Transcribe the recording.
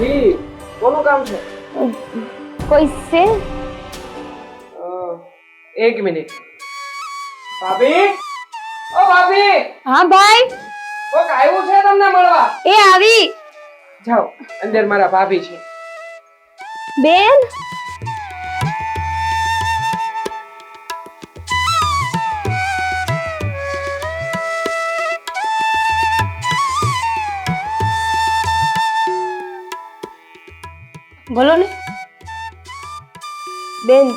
કોણ છે? કોઈ છે? એક મિનિટ. ભાભી? ઓ ભાભી! હા ભાઈ? કોક આવ્યું છે તમને મળવા? એ આવી. જાઓ અંદર મારા ભાભી છે. બેન? બોલો ને? બેન